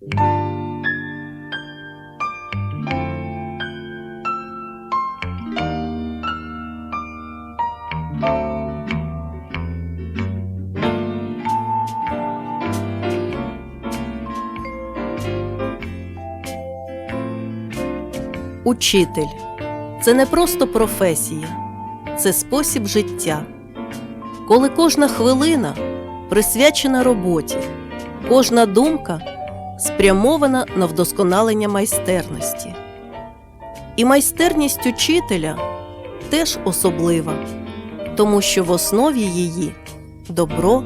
Учитель це не просто професія, це спосіб життя. Коли кожна хвилина присвячена роботі, кожна думка спрямована на вдосконалення майстерності. І майстерність учителя теж особлива, тому що в основі її добро,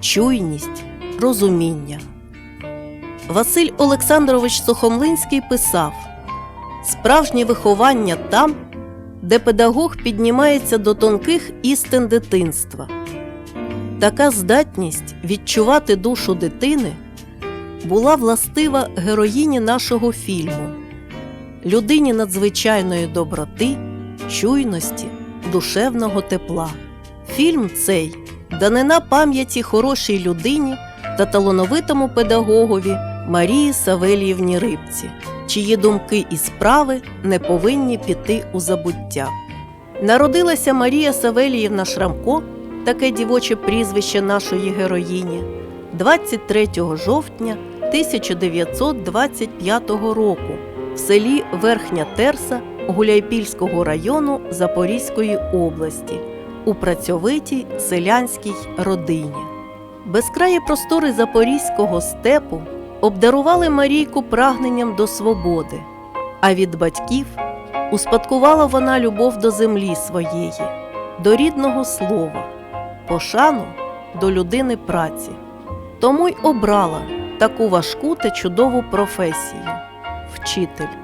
чуйність, розуміння. Василь Олександрович Сухомлинський писав Справжнє виховання там, де педагог піднімається до тонких істин дитинства. Така здатність відчувати душу дитини була властива героїні нашого фільму, людині надзвичайної доброти, чуйності, душевного тепла. Фільм цей данина пам'яті хорошій людині та талановитому педагогові Марії Савеліївні Рибці чиї думки і справи не повинні піти у забуття. Народилася Марія Савеліївна Шрамко, таке дівоче прізвище нашої героїні, 23 жовтня 1925 року в селі Верхня Терса Гуляйпільського району Запорізької області у працьовитій селянській родині. Безкраї простори Запорізького степу обдарували Марійку прагненням до свободи, а від батьків успадкувала вона любов до землі своєї, до рідного слова, пошану до людини праці. Тому й обрала таку важку та чудову професію вчитель.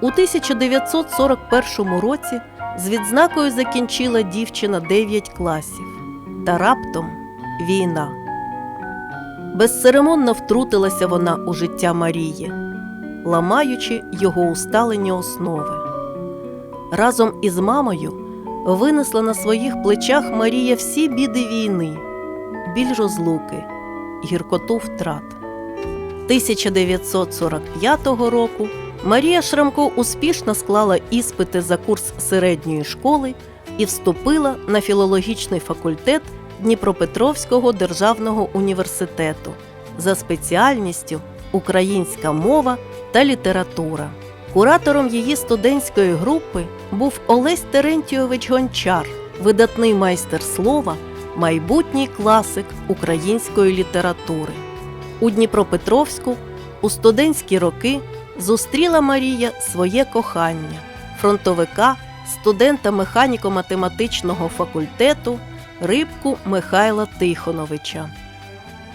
У 1941 році з відзнакою закінчила дівчина 9 класів, та раптом війна. Безцеремонно втрутилася вона у життя Марії, ламаючи його усталені основи. Разом із мамою винесла на своїх плечах Марія всі біди війни, біль розлуки, гіркоту втрат. 1945 року Марія Шрамко успішно склала іспити за курс середньої школи і вступила на філологічний факультет Дніпропетровського державного університету за спеціальністю Українська мова та література. Куратором її студентської групи був Олесь Терентійович Гончар, видатний майстер слова, майбутній класик української літератури. У Дніпропетровську у студентські роки зустріла Марія своє кохання, фронтовика, студента механіко-математичного факультету Рибку Михайла Тихоновича.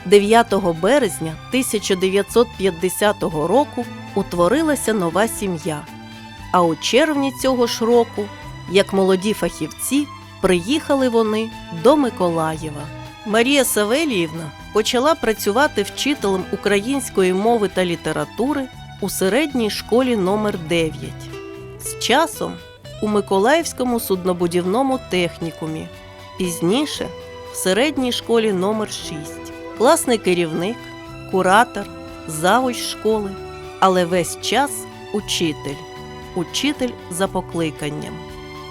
9 березня 1950 року утворилася нова сім'я. А у червні цього ж року, як молоді фахівці, приїхали вони до Миколаєва. Марія Савеліївна почала працювати вчителем української мови та літератури у середній школі номер 9 з часом у Миколаївському суднобудівному технікумі, пізніше в середній школі номер 6 класний керівник, куратор, завуч школи, але весь час учитель, учитель за покликанням.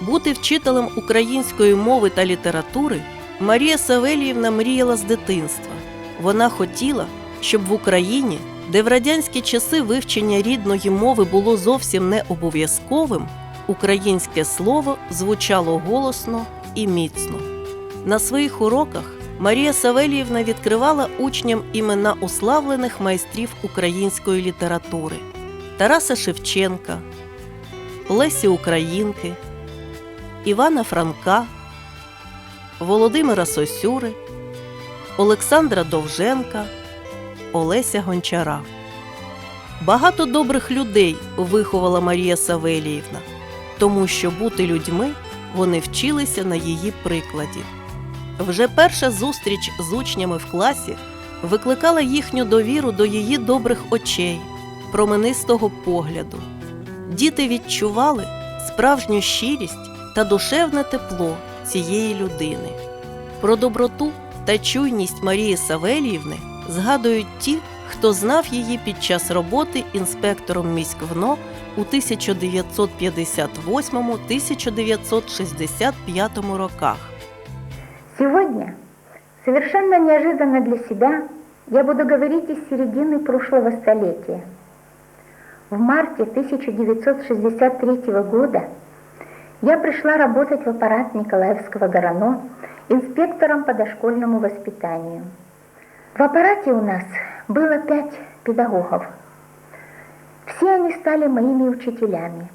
Бути вчителем української мови та літератури Марія Савеліївна мріяла з дитинства. Вона хотіла, щоб в Україні, де в радянські часи вивчення рідної мови було зовсім не обов'язковим, українське слово звучало голосно і міцно. На своїх уроках Марія Савеліївна відкривала учням імена уславлених майстрів української літератури Тараса Шевченка, Лесі Українки, Івана Франка, Володимира Сосюри, Олександра Довженка, Олеся Гончара. Багато добрих людей виховала Марія Савеліївна, тому що бути людьми вони вчилися на її прикладі. Вже перша зустріч з учнями в класі викликала їхню довіру до її добрих очей, променистого погляду. Діти відчували справжню щирість та душевне тепло цієї людини. Про доброту та чуйність Марії Савеліївни згадують ті, хто знав її під час роботи інспектором міськвно у 1958-1965 роках. Сегодня, совершенно неожиданно для себя, я буду говорить из середины прошлого столетия. В марте 1963 года я пришла работать в аппарат Николаевского ГРАНО инспектором по дошкольному воспитанию. В аппарате у нас было пять педагогов. Все они стали моими учителями.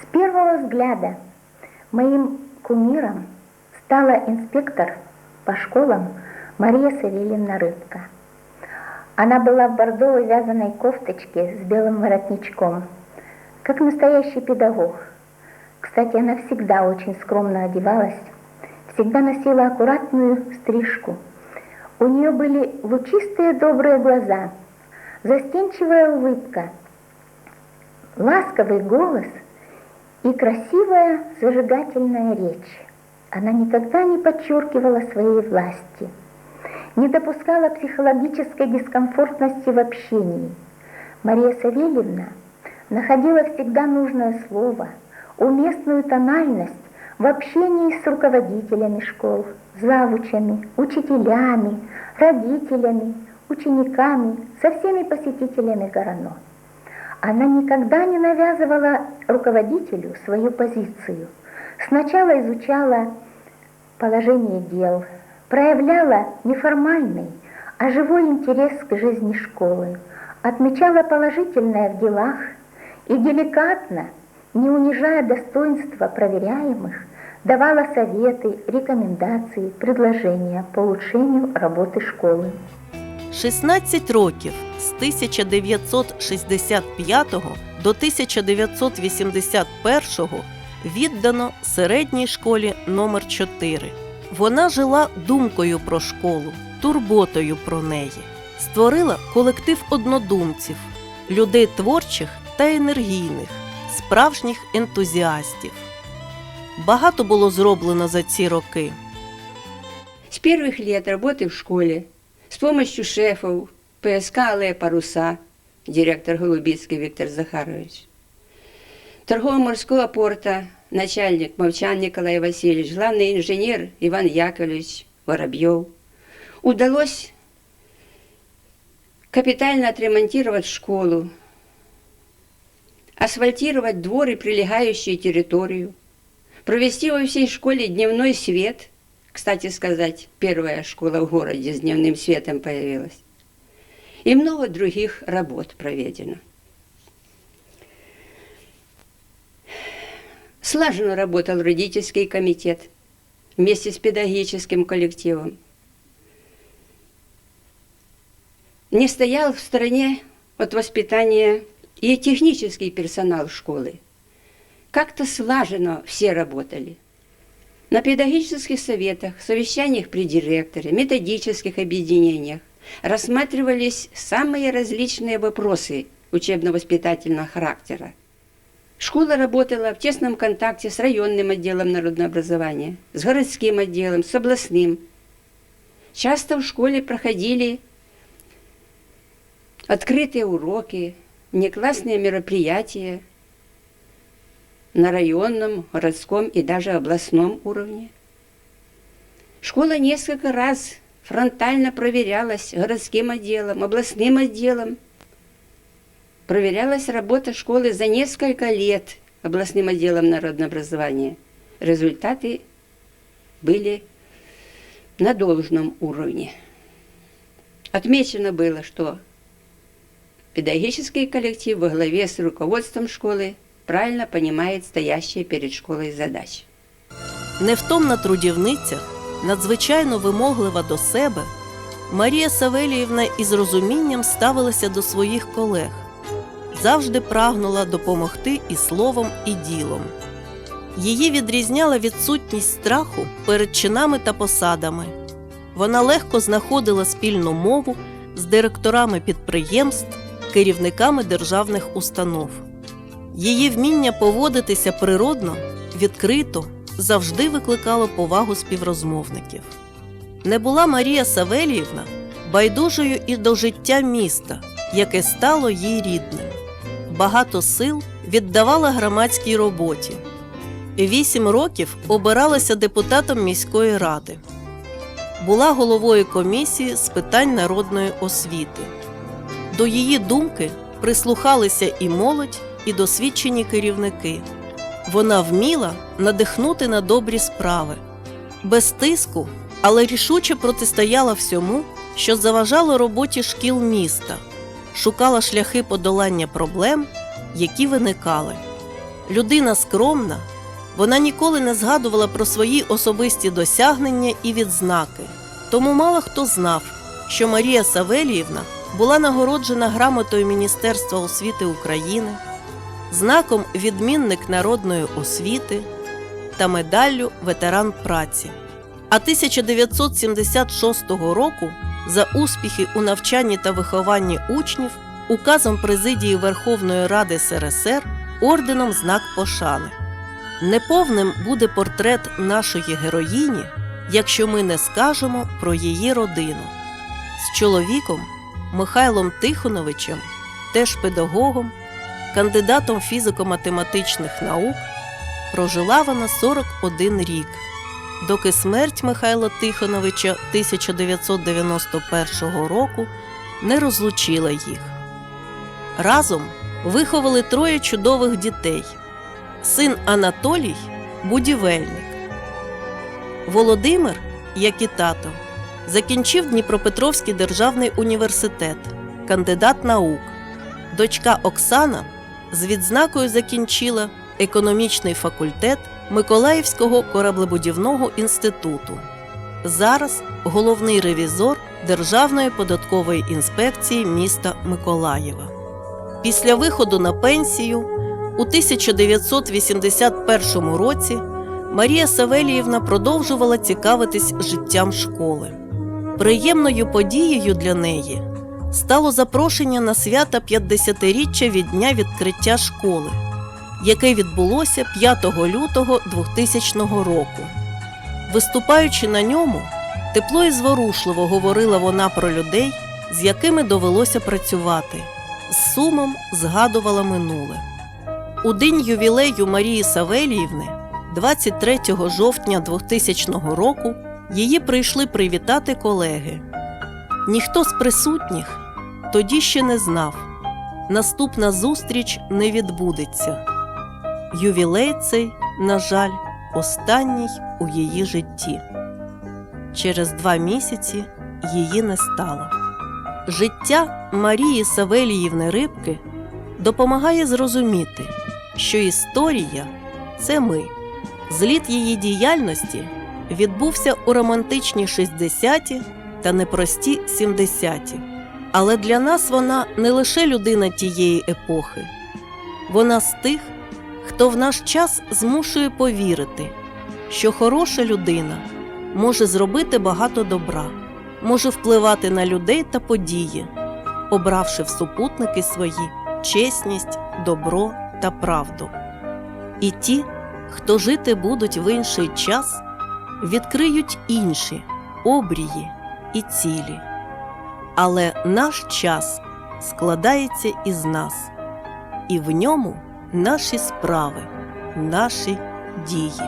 С первого взгляда моим кумиром стала инспектор по школам Мария Савельевна Рыбка. Она была в бордовой вязаной кофточке с белым воротничком, как настоящий педагог. Кстати, она всегда очень скромно одевалась, всегда носила аккуратную стрижку. У нее были лучистые добрые глаза, застенчивая улыбка, ласковый голос и красивая зажигательная речь. Она никогда не подчеркивала своей власти, не допускала психологической дискомфортности в общении. Мария Савельевна находила всегда нужное слово, уместную тональность в общении с руководителями школ, завучами, учителями, родителями, учениками, со всеми посетителями Горано. Она никогда не навязывала руководителю свою позицию. Сначала изучала положение дел, проявляла неформальный, а живой интерес к жизни школы, отмечала положительное в делах и деликатно, не унижая достоинства проверяемых, давала советы, рекомендации, предложения по улучшению работы школы. 16 років з 1965 до 1981 віддано середній школі номер 4 Вона жила думкою про школу, турботою про неї, створила колектив однодумців, людей творчих та енергійних, справжніх ентузіастів. Багато було зроблено за ці роки. С первых лет работы в школе с помощью шефов ПСК «Аллея Паруса» директор Голубицкий Виктор Захарович, торгово-морского порта начальник Мовчан Николай Васильевич, главный инженер Иван Яковлевич Воробьев, удалось капитально отремонтировать школу, Асфальтировать двор и прилегающую территорию, провести во всей школе дневной свет. Кстати сказать, первая школа в городе с дневным светом появилась. И много других работ проведено. Слаженно работал родительский комитет вместе с педагогическим коллективом. Не стоял в стороне от воспитания и технический персонал школы. Как-то слаженно все работали. На педагогических советах, совещаниях при директоре, методических объединениях рассматривались самые различные вопросы учебно-воспитательного характера. Школа работала в тесном контакте с районным отделом народного образования, с городским отделом, с областным. Часто в школе проходили открытые уроки, неклассные мероприятия на районном, городском и даже областном уровне. Школа несколько раз фронтально проверялась городским отделом, областным отделом. Проверялась работа школы за несколько лет областным отделом народного образования. Результаты были на должном уровне. Отмечено было, что педагогический коллектив во главе с руководством школы правильно понимает стоящие перед школой задачи. Невтомна трудівниця, надзвичайно вимоглива до себе, Марія Савеліївна із розумінням ставилася до своїх колег, завжди прагнула допомогти і словом, і ділом. Її відрізняла відсутність страху перед чинами та посадами. Вона легко знаходила спільну мову з директорами підприємств, керівниками державних установ. Її вміння поводитися природно, відкрито завжди викликало повагу співрозмовників. Не була Марія Савеліївна байдужою і до життя міста, яке стало їй рідним. Багато сил віддавала громадській роботі. Вісім років обиралася депутатом міської ради. Була головою комісії з питань народної освіти. До її думки прислухалися і молодь, і досвідчені керівники. Вона вміла надихнути на добрі справи, без тиску, але рішуче протистояла всьому, що заважало роботі шкіл міста, шукала шляхи подолання проблем, які виникали. Людина скромна, вона ніколи не згадувала про свої особисті досягнення і відзнаки. Тому мало хто знав, що Марія Савеліївна була нагороджена грамотою Міністерства освіти України, знаком відмінник народної освіти та медаллю ветеран праці. А 1976 року за успіхи у навчанні та вихованні учнів указом президії Верховної Ради СРСР орденом знак пошани. Неповним буде портрет нашої героїні, якщо ми не скажемо про її родину. З чоловіком Михайлом Тихоновичем, теж педагогом, кандидатом фізико-математичних наук, прожила вона 41 рік, доки смерть Михайла Тихоновича 1991 року не розлучила їх. Разом виховали троє чудових дітей. Син Анатолій будівельник. Володимир, як і тато, закінчив Дніпропетровський державний університет, кандидат наук. Дочка Оксана з відзнакою закінчила економічний факультет Миколаївського кораблебудівного інституту. Зараз головний ревізор Державної податкової інспекції міста Миколаєва. Після виходу на пенсію у 1981 році Марія Савеліївна продовжувала цікавитись життям школи. Приємною подією для неї стало запрошення на свята 50-річчя від дня відкриття школи, яке відбулося 5 лютого 2000 року. Виступаючи на ньому, тепло і зворушливо говорила вона про людей, з якими довелося працювати, з сумом згадувала минуле. У день ювілею Марії Савеліївни, 23 жовтня 2000 року, її прийшли привітати колеги. Ніхто з присутніх тоді ще не знав, наступна зустріч не відбудеться. Ювілей цей, на жаль, останній у її житті. Через два місяці її не стало. Життя Марії Савеліївни Рибки допомагає зрозуміти, що історія це ми. Зліт її діяльності відбувся у романтичні 60-ті та непрості 70-ті. Але для нас вона не лише людина тієї епохи, вона з тих, хто в наш час змушує повірити, що хороша людина може зробити багато добра, може впливати на людей та події, обравши в супутники свої чесність, добро та правду. І ті, хто жити будуть в інший час, відкриють інші обрії і цілі. Але наш час складається із нас, і в ньому наші справи, наші дії.